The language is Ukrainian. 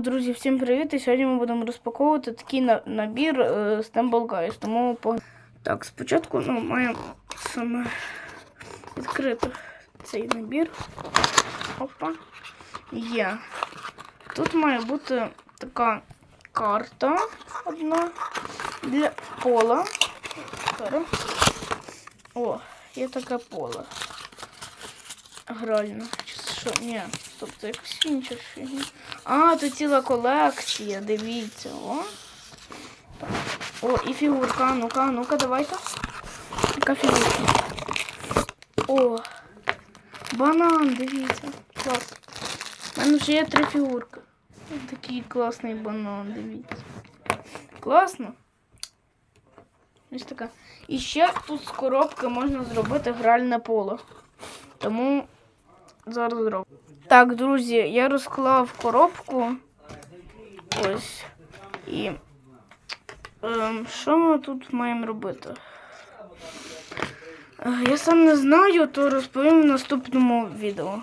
Друзі, всім привіт! І сьогодні ми будемо розпаковувати такий набір е, Stumble Guys. Тому по... Так, спочатку ну, маємо саме відкрити цей набір. Опа. Є. Тут має бути така карта одна для пола. О, є таке поле. Гральне. Що? Ні, стоп, це якась інша фігня. А, тут ціла колекція, дивіться, о. О, і фігурка. Ну-ка, ну-ка, давайте. Яка фігурка? О, банан, дивіться. Клас. У мене вже є три фігурки. Ось Такий класний банан, дивіться. Класно. Ось така. І ще тут з коробки можна зробити гральне поле. Тому зараз зроблю. Так, друзі, я розклав коробку. Ось. І ем, що ми тут маємо робити? Е, Я сам не знаю, то розповім в наступному відео.